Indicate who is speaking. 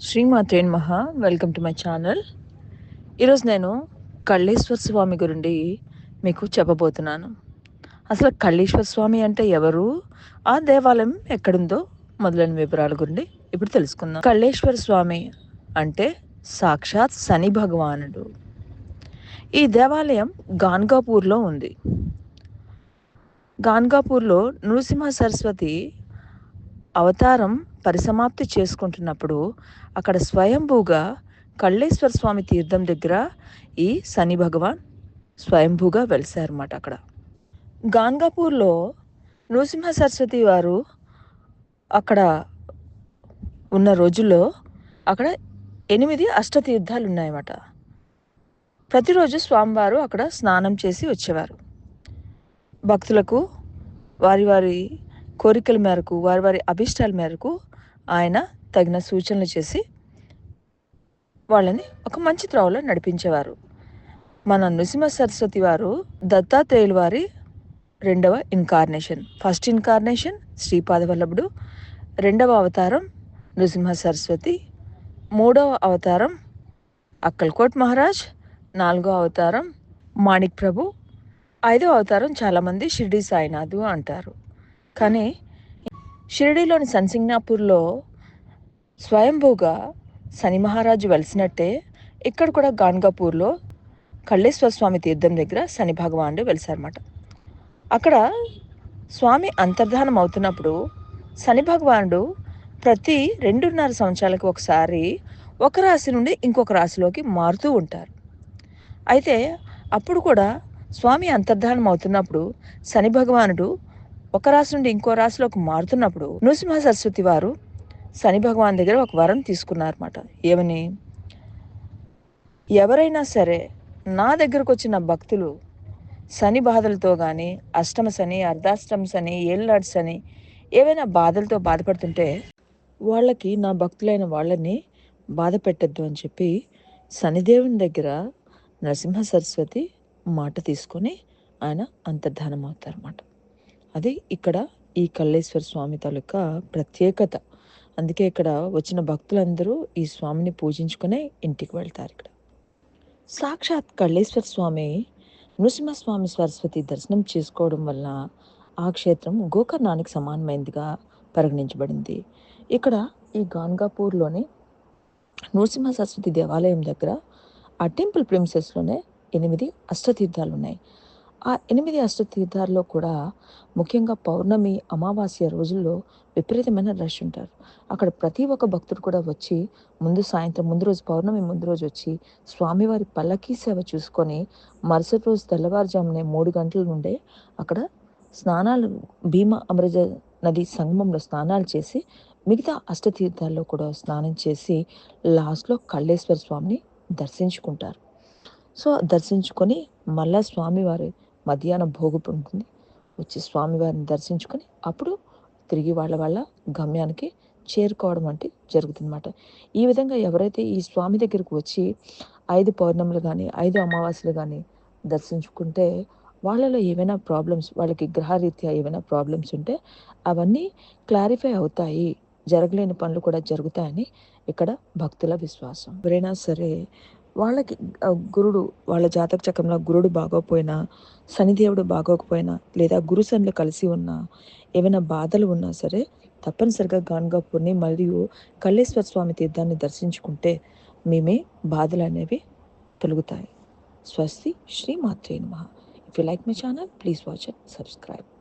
Speaker 1: శ్రీమాతేన్ మహా welcome to my channel ఈరోజు నేను కళ్ళేశ్వర స్వామి గురించి మీకు చెప్పబోతున్నాను. అసలు కళ్ళేశ్వర స్వామి అంటే ఎవరు? ఆ దేవాలయం ఎక్కడుందో మొదలైన వివరాల గురించి ఇప్పుడు తెలుసుకుందాం. కళ్ళేశ్వర స్వామి అంటే సాక్షాత్ శని భగవానుడు. ఈ దేవాలయం గాన్గాపూర్లో ఉంది. గాన్గాపూర్లో నృసింహ సరస్వతి అవతారం పరిసమాప్తి చేసుకుంటున్నప్పుడు అక్కడ స్వయంభూగా కళ్ళేశ్వర స్వామి తీర్థం దగ్గర ఈ శని భగవాన్ స్వయంభూగా వెలిసారన్నమాట అక్కడ. గాన్గాపూర్లో నృసింహ సరస్వతి వారు అక్కడ ఉన్న రోజుల్లో అక్కడ ఎనిమిది అష్టతీర్థాలు ఉన్నాయన్నమాట ప్రతిరోజు స్వామివారు అక్కడ స్నానం చేసి వచ్చేవారు. భక్తులకు వారి వారి కోరికల మేరకు వారి వారి అభిష్టాల మేరకు ఆయన తగిన సూచనలు చేసి వాళ్ళని ఒక మంచి త్రోవలో నడిపించేవారు. మన నృసింహ సరస్వతి వారు దత్తాత్రేయుల వారి రెండవ ఇన్కార్నేషన్ ఫస్ట్ ఇన్కార్నేషన్ శ్రీపాదవల్లభుడు రెండవ అవతారం నృసింహ సరస్వతి. మూడవ అవతారం అక్కల్కోట్ మహారాజ్. నాలుగో అవతారం మాణిక్ ప్రభు ఐదవ అవతారం చాలామంది షిర్డి సాయినాథు అంటారు. కానీ షిరిడీలోని సన్సింగ్నాపూర్లో స్వయంభూగా శని మహారాజు వెలిసినట్టే ఇక్కడ కూడా గాన్గాపూర్లో కళ్ళేశ్వర స్వామి తీర్థం దగ్గర శని భగవానుడు వెలిసారన్నమాట అక్కడ స్వామి అంతర్ధానం అవుతున్నప్పుడు శని భగవానుడు ప్రతి రెండున్నర సంవత్సరాలకు ఒకసారి ఒక రాశి నుండి ఇంకొక రాశిలోకి మారుతూ ఉంటారు. అయితే అప్పుడు కూడా స్వామి అంతర్ధానం అవుతున్నప్పుడు శని భగవానుడు ఒక రాశి నుండి ఇంకో రాశిలోకి మారుతున్నప్పుడు నృసింహ సరస్వతి వారు శని భగవాన్ దగ్గర ఒక వరం తీసుకున్నారన్నమాట. ఏమని? ఎవరైనా సరే నా దగ్గరకు వచ్చిన భక్తులు శని బాధలతో కానీ అష్టమ శని అర్ధాష్టమ శని ఏళ్ళాడు శని ఏవైనా బాధలతో బాధపడుతుంటే వాళ్ళకి నా భక్తులైన వాళ్ళని బాధ పెట్టద్దు అని చెప్పి శనిదేవుని దగ్గర నరసింహ సరస్వతి మాట తీసుకొని ఆయన అంతర్ధానం అవుతారన్నమాట అది ఇక్కడ ఈ కల్లేశ్వర స్వామి తాలూకా ప్రత్యేకత. అందుకే ఇక్కడ వచ్చిన భక్తులందరూ ఈ స్వామిని పూజించుకునే ఇంటికి వెళ్తారు ఇక్కడ. సాక్షాత్ కళ్ళేశ్వర స్వామి నృసింహస్వామి సరస్వతి దర్శనం చేసుకోవడం వల్ల ఆ క్షేత్రం గోకర్ణానికి సమానమైనదిగా పరిగణించబడింది. ఇక్కడ ఈ గాన్గాపూర్లోని నృసింహ సరస్వతి దేవాలయం దగ్గర ఆ టెంపుల్ ప్రిమిసెస్లోనే ఎనిమిది అష్టతీర్థాలు ఉన్నాయి ఆ ఎనిమిది అష్టతీర్థాల్లో కూడా ముఖ్యంగా పౌర్ణమి అమావాస్య రోజుల్లో విపరీతమైన రష్ ఉంటారు. అక్కడ ప్రతి ఒక్క భక్తుడు కూడా వచ్చి ముందు సాయంత్రం ముందు రోజు పౌర్ణమి ముందు రోజు వచ్చి స్వామివారి పల్లకీ సేవ చూసుకొని మరుసటి రోజు తెల్లవారుజామునే మూడు గంటల నుండే అక్కడ స్నానాలు భీమా అమృత నది సంగమంలో స్నానాలు చేసి మిగతా అష్టతీర్థాల్లో కూడా స్నానం చేసి లాస్ట్లో కళ్ళేశ్వర స్వామిని దర్శించుకుంటారు. సో దర్శించుకొని మళ్ళా స్వామివారి మధ్యాహ్నం భోగు ఉంటుంది వచ్చి స్వామివారిని దర్శించుకొని అప్పుడు తిరిగి వాళ్ళ వాళ్ళ గమ్యానికి చేరుకోవడం అంటే జరుగుతుందన్నమాట. ఈ విధంగా ఎవరైతే ఈ స్వామి దగ్గరకు వచ్చి ఐదు పౌర్ణములు కానీ ఐదు అమావాస్యలు కానీ దర్శించుకుంటే వాళ్ళలో ఏమైనా ప్రాబ్లమ్స్ వాళ్ళకి గ్రహరీత్యా ఏమైనా ప్రాబ్లమ్స్ ఉంటే అవన్నీ క్లారిఫై అవుతాయి. జరగలేని పనులు కూడా జరుగుతాయని ఇక్కడ భక్తుల విశ్వాసం. ఎవరైనా సరే వాళ్ళకి గురుడు వాళ్ళ జాతక చక్రంలో గురుడు బాగోకపోయినా శనిదేవుడు బాగోకపోయినా లేదా గురు శనులు కలిసి ఉన్నా ఏమైనా బాధలు ఉన్నా సరే తప్పనిసరిగా గాన్గాపూర్ని మరియు కల్లేశ్వర స్వామి తీర్థాన్ని దర్శించుకుంటే మేమే బాధలు అనేవి తొలుగుతాయి. స్వస్తి శ్రీ మాత్రే నమ. If you like my channel please watch and subscribe